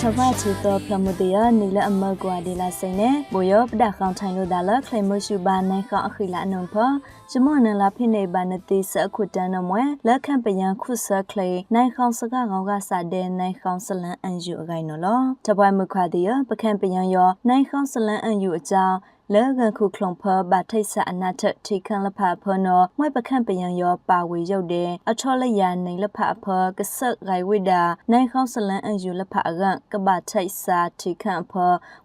ချဘချီတော့ဖလမတရနီလအမကွာဒီလာစိနေဘိုယောပဒခေါင်ထိုင်လို့ဒါလခလေမရှူဘာနိုင်ခအခီလာနုံဖရှမနလာဖိနေဘာနတိစအခုတန်နမွဲလက်ခံပယံခုဆခလေနိုင်ခေါင်စကကောင်ကစာတဲ့နိုင်ခေါင်စလန်အန်ယူအကိုင်နော်လောတပွဲမခွာတရပခန့်ပယံယောနိုင်ခေါင်စလန်အန်ယူအကြောင်း လဲကခုခလုံဖဘာထိတ်ဆအနာထထိခန့်လဖဖနောမွဲပခန့်ပယံယောပါဝေရုပ်တယ်အချောလရနိုင်လဖဖကဆတ်ဂိုင်ဝိဒါနိုင်ခေါစလန်အန်ယူလဖအကကဘာထိတ်စာထိခန့်ဖ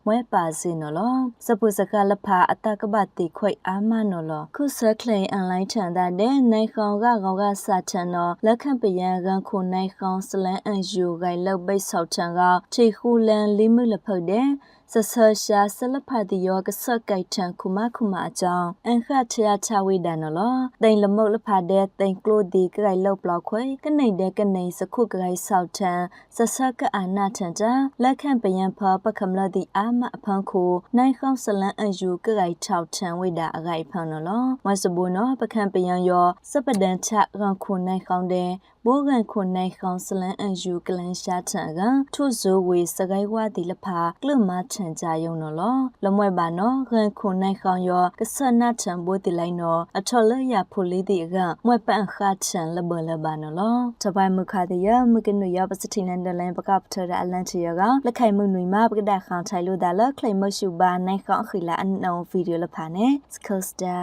မွဲပါစင်နော်လောစပုစကလဖအတကဘာတိခွိအာမနော်လောခုဆခလိန်အန်လိုင်းထန်တဲ့နိုင်ခေါကကောင်ကစာချန်နော်လက်ခန့်ပယံကခုနိုင်ခေါစလန်အန်ယူဂိုင်လောက်ပိတ်ဆောက်ချန်ကထိခူလန်လိမှုလဖုတ်တဲ့ ဆဆရှာဆလဖတ်ဒီယောကဆတ်ကိုက်ထန်ခုမခုမအကြောင်းအန်ခတ်ချာချဝိဒန်နော်တိန်လမုတ်လဖတ်တဲ့တိန်ကလိုဒီကြိုင်လောက်ပလောက်ခွေကနေတဲ့ကနေစခုကြိုင်ဆောက်ထန်ဆဆကအာနာထန်တာလက်ခန့်ပယံဖပကမလဒီအာမအဖန်ခုနိုင်ခေါဆလန်အယူကြိုင်ထောက်ထန်ဝိဒါအဂိုင်ဖန်နော်မစဘူနော်ပခန့်ပယံယောစပဒန်ချရန်ခုနိုင်ခေါတဲ့ဘိုးကန်ခုနိုင်ခေါဆလန်အယူကလန်ရှာထန်ကထုဇိုဝေစကိုင်းဝါဒီလဖာကလမထန်ကြယုံနော်လောလမွဲပါနော်ရန်ခုနိုင်ခေါယောကဆနာထန်ဘိုးတိလိုက်နော်အထော်လရဖိုလေးဒီကမွဲပန်ခါချန်လဘလဘာနော်လောတပိုင်မခါတရမကနုရပစတိလန်ဒလန်ပကပထရအလန်ချရကလက်ခိုင်မှုနွေမှာပကဒခေါင်ထိုင်လို့ဒါလခလိမရှုပါနိုင်ခေါခီလာအနောဗီဒီယိုလဖာနေစကောစတာ